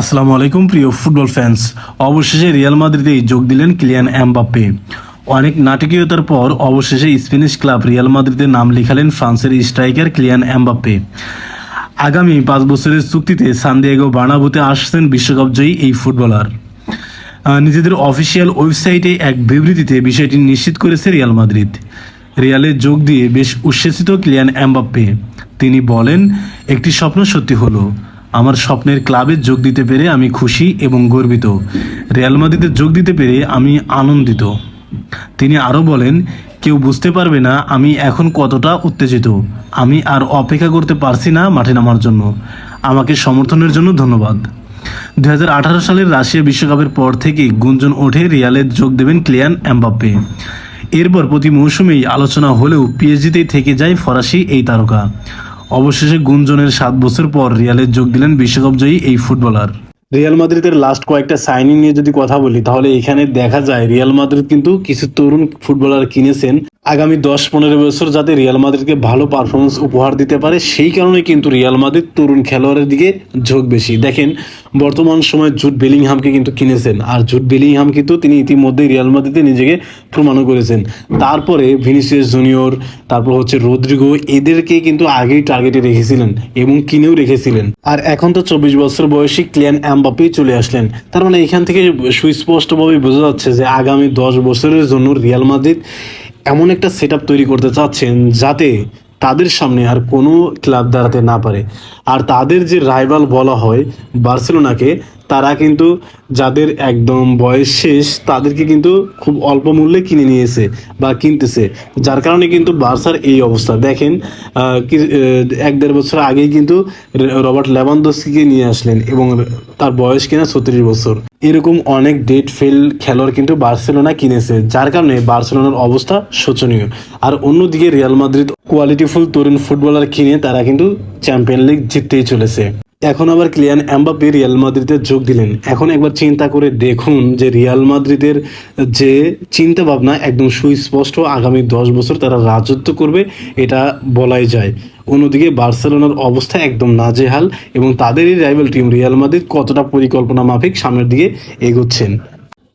আসসালামু আলাইকুম, প্রিয় ফুটবল ফ্যান্স অবশেষে রিয়াল মাদ্রিদেই যোগ দিলেন কিলিয়ান এমবাপ্পে। অনেক নাটকীয়তার পর অবশেষে স্প্যানিশ ক্লাব রিয়াল মাদ্রিদে নাম লিখালেন ফ্রান্সের স্ট্রাইকার কিলিয়ান এমবাপ্পে। আগামী পাঁচ বছরের চুক্তিতে সানদিয়াগো বার্নাবুতে আসছেন বিশ্বকাপ জয়ী এই ফুটবলার। নিজেদের অফিসিয়াল ওয়েবসাইটে এক বিবৃতিতে বিষয়টি নিশ্চিত করেছে রিয়াল মাদ্রিদ। রিয়ালে যোগ দিয়ে বেশ উচ্ছ্বসিত ক্লিয়ান এমবাপ্পে। তিনি বলেন, একটি স্বপ্ন সত্যি হলো। আমার স্বপ্নের ক্লাবে যোগ দিতে পেরে আমি খুশি এবং গর্বিত। রিয়াল মাদ্রিদে যোগ দিতে পেরে আমি আনন্দিত। তিনি আরও বলেন, কেউ বুঝতে পারবে না আমি এখন কতটা উত্তেজিত। আমি আর অপেক্ষা করতে পারছি না মাঠে নামার জন্য। আমাকে সমর্থনের জন্য ধন্যবাদ। দু হাজার আঠারো সালের রাশিয়া বিশ্বকাপের পর থেকে গুঞ্জন ওঠে রিয়ালে যোগ দেবেন ক্লিয়ান এমবাপ্পে। এরপর প্রতি মৌসুমেই আলোচনা হলেও পিএসজিতেই থেকে যায় ফরাসি এই তারকা। অবশেষে গুঞ্জনের সাত বছর পর রিয়ালে যোগ দিলেন বিশ্বকাপ জয়ী এই ফুটবলার। রিয়াল মাদ্রিদের লাস্ট কয়েকটা সাইনিং নিয়ে যদি কথা বলি, তাহলে এখানে দেখা যায় রিয়াল মাদ্রিদ কিন্তু কিছু তরুণ ফুটবলার কিনেছেন। আগামী দশ পনেরো বছর যাতে রিয়াল মাদ্রিদকে ভালো পারফরমেন্স উপহার দিতে পারে, সেই কারণে কিন্তু রিয়াল মাদ্রিদ তরুণ খেলোয়াড়ের দিকে ঝোঁক বেশি। দেখেন, বর্তমান সময়ে জুট বেলিংহামকে কিন্তু কিনেছেন, আর জুট বেলিংহাম কিন্তু তিনি ইতিমধ্যেই রিয়াল মাদ্রিদে নিজেকে প্রমাণও করেছেন। তারপরে ভিনিসিয়াস জুনিয়র, তারপর হচ্ছে রদ্রিগো, এদেরকে কিন্তু আগেই টার্গেটে রেখেছিলেন এবং কিনেও রেখেছিলেন। আর এখন তো চব্বিশ বছর বয়সী ক্লিয়ান অ্যাম্বাপেই চলে আসলেন। তার মানে এখান থেকে সুস্পষ্টভাবে বোঝা যাচ্ছে যে আগামী দশ বছরের জন্য রিয়াল মাদ্রিদ এমন একটা সেট তৈরি করতে চাচ্ছেন যাতে তাদের সামনে আর কোনো ক্লাব দাঁড়াতে না পারে। আর তাদের যে রাইভাল বলা হয় বার্সেলোনাকে তারা কিন্তু যাদের একদম বয়স শেষ, তাদেরকে কিন্তু খুব অল্প মূল্যে কিনে নিয়েছে বা কিনতেছে। যার কারণে কিন্তু বার্সার এই অবস্থা। দেখেন এক দেড় বছর আগেই কিন্তু রবার্ট লেভানদস্কিকে নিয়ে আসলেন এবং তার বয়স কিনা ছত্রিশ বছর। এরকম অনেক ডেট ফেল খেলোয়াড় কিন্তু বার্সেলোনা কিনেছে, যার কারণে বার্সেলোনার অবস্থা শোচনীয়। আর অন্যদিকে রিয়াল মাদ্রিদ কোয়ালিটিফুল তরুণ ফুটবলার কিনে তারা কিন্তু চ্যাম্পিয়ন লিগ জিততেই চলেছে। এখন আবার ক্লিয়ান অ্যাম্বাপি রিয়াল মাদ্রিদে যোগ দিলেন। এখন একবার চিন্তা করে দেখুন যে রিয়াল মাদ্রিদের যে চিন্তা ভাবনা একদম সুস্পষ্ট আগামী দশ বছর তারা রাজত্ব করবে, এটা বলাই যায়। অন্যদিকে বার্সেলোনার অবস্থা একদম নাজেহাল এবং তাদেরই রাইভেল টিম রিয়াল মাদ্রিদ কতটা পরিকল্পনা মাফিক সামনের দিকে এগোচ্ছেন।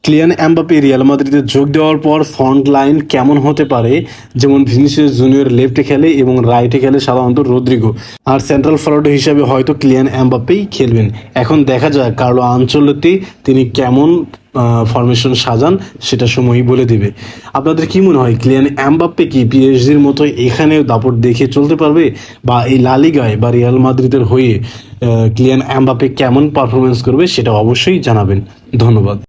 ক্লিয়ান এমবাপে রিয়াল মাদ্রিদে যোগ দেওয়ার পর ফ্রন্ট লাইন কেমন হতে পারে? যেমন ভিনিসিয়াস জুনিয়র লেফটে খেলে এবং রাইটে খেলে সাধারণত রদ্রিগো আর সেন্ট্রাল ফরওয়ার্ড হিসাবে হয়তো ক্লিয়ান এমবাপেই খেলবেন। এখন দেখা যায় কার্লো আঞ্চলতি তিনি কেমন ফরমেশন সাজান সেটা সময়ই বলে দিবে। আপনাদের কি মনে হয় ক্লিয়ান এমবাপ্পে কি পিএইচডির মতো এখানে দাপট দেখে চলতে পারবে? বা এই লালিগায় বা রিয়াল মাদ্রিদের হয়ে ক্লিয়ান এমবাপ্পে কেমন পারফরমেন্স করবে সেটা অবশ্যই জানাবেন। ধন্যবাদ।